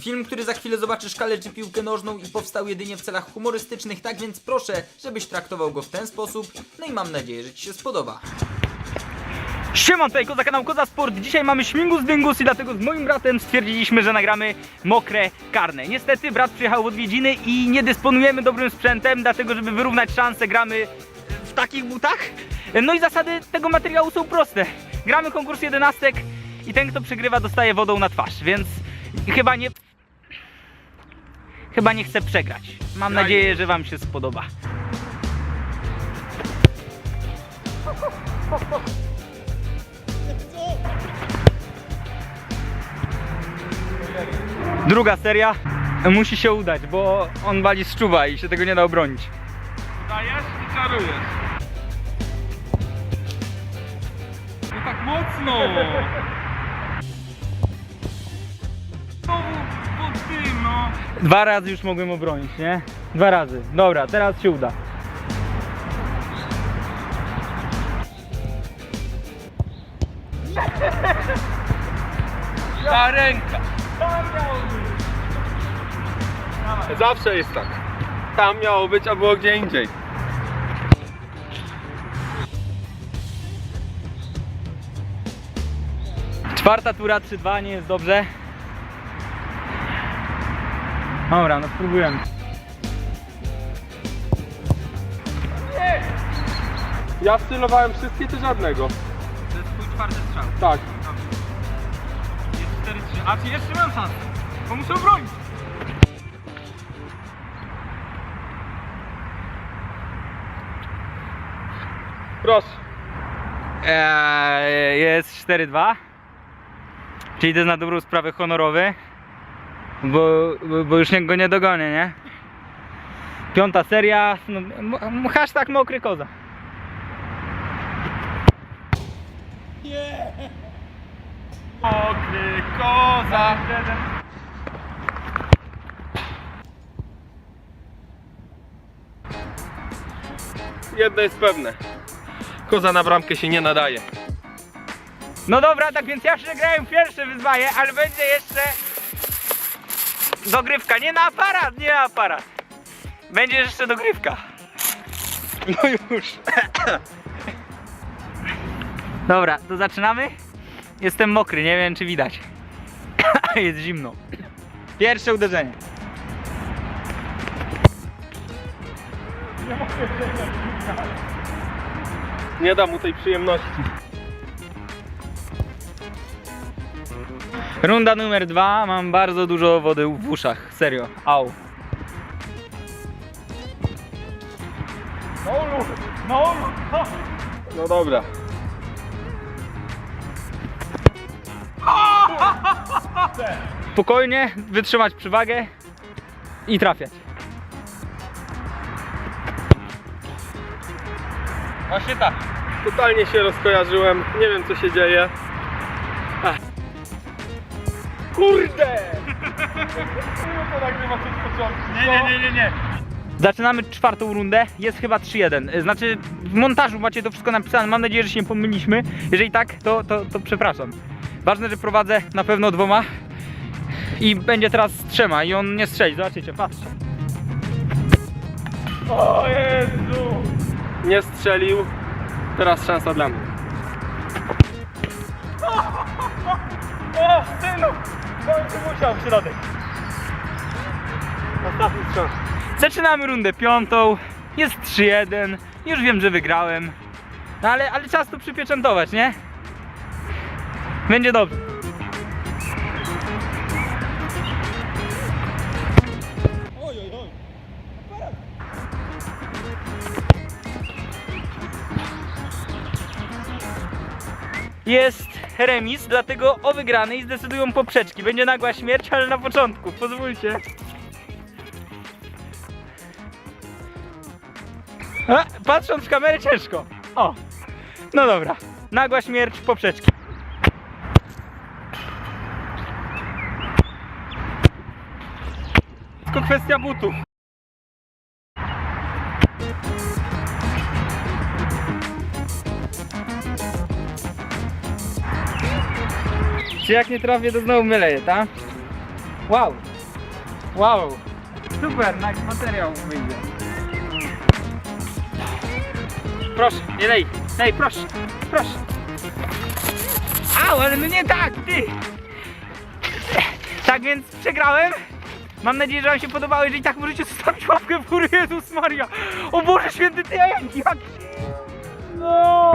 Film, który za chwilę zobaczysz kaleczy piłkę nożną i powstał jedynie w celach humorystycznych, tak więc proszę, żebyś traktował go w ten sposób. No i mam nadzieję, że Ci się spodoba. Siema, tutaj Koza kanał Koza Sport. Dzisiaj mamy śmigus dyngus i dlatego z moim bratem stwierdziliśmy, że nagramy mokre karne. Niestety brat przyjechał w odwiedziny i nie dysponujemy dobrym sprzętem, dlatego żeby wyrównać szanse gramy w takich butach. No i zasady tego materiału są proste. Gramy konkurs jedenastek i ten kto przegrywa dostaje wodą na twarz, więc chyba nie... Chyba nie chcę przegrać. Mam nadzieję, że wam się spodoba. Druga seria musi się udać, bo on wali z czuwa i się tego nie da obronić. Dajesz i czarujesz. Nie tak mocno! Dwa razy już mogłem obronić, nie? Dwa razy. Dobra, teraz się uda. Ta ręka. Zawsze jest tak. Tam miało być, a było gdzie indziej. Czwarta tura 3-2, nie jest dobrze. Dobra, no spróbujemy. Ja stylowałem wszystkie czy żadnego. To jest twój czwarty strzał. Tak. Jest 4-3. A czy jeszcze mam szansę? Bo muszę obronić. Proszę. Eee, jest 4-2. Czyli to jest na dobrą sprawę honorowy. Bo, bo, już go nie dogonię, nie? Piąta seria. No, hashtag mokry koza. Okry, koza. Jedno jest pewne. Koza na bramkę się nie nadaje. No dobra, tak więc ja przegrałem pierwsze wyzwanie, ale będzie jeszcze dogrywka. Nie na aparat, nie na aparat. Będzie jeszcze dogrywka. No już. Dobra, to zaczynamy. Jestem mokry, nie wiem czy widać. Jest zimno. Pierwsze uderzenie. Nie da mu tej przyjemności. Runda numer dwa. Mam bardzo dużo wody w uszach. Serio. Au. No dobra. Spokojnie, wytrzymać przywagę i trafiać. Właśnie tak. Totalnie się rozkojarzyłem. Nie wiem co się dzieje. Ach. Kurde! to nagrywa od początku. nie, nie. Zaczynamy czwartą rundę, jest chyba 3-1. Znaczy w montażu macie to wszystko napisane, mam nadzieję, że się nie pomyliliśmy. Jeżeli tak, to, to, to przepraszam. Ważne, że prowadzę na pewno dwoma i będzie teraz z trzema i on nie strzeli, zobaczycie, patrzcie. O Jezu! Nie strzelił. Teraz szansa dla mnie. O, synu! Końcu musiał w środek. Ostatni. Zaczynamy rundę piątą. Jest 3-1. Już wiem, że wygrałem. No ale, ale czas tu przypieczętować, nie? Będzie dobrze. Jest remis, dlatego o wygranej zdecydują poprzeczki. Będzie nagła śmierć, ale na początku. Pozwólcie. A, patrząc w kamerę ciężko. O. No dobra. Nagła śmierć poprzeczki. Tylko kwestia butów. Czy jak nie trafię, to znowu myleję, tak? Wow. Wow. Super, nice materiał wyjdzie. Proszę, nie lej, lej, proszę, proszę. Au, ale no nie tak, ty! Tak więc przegrałem. Mam nadzieję, że Wam się podobało. Jeżeli tak, możecie zostawić łapkę w górę. Jezus Maria. O Boże Święty, ty jak... No!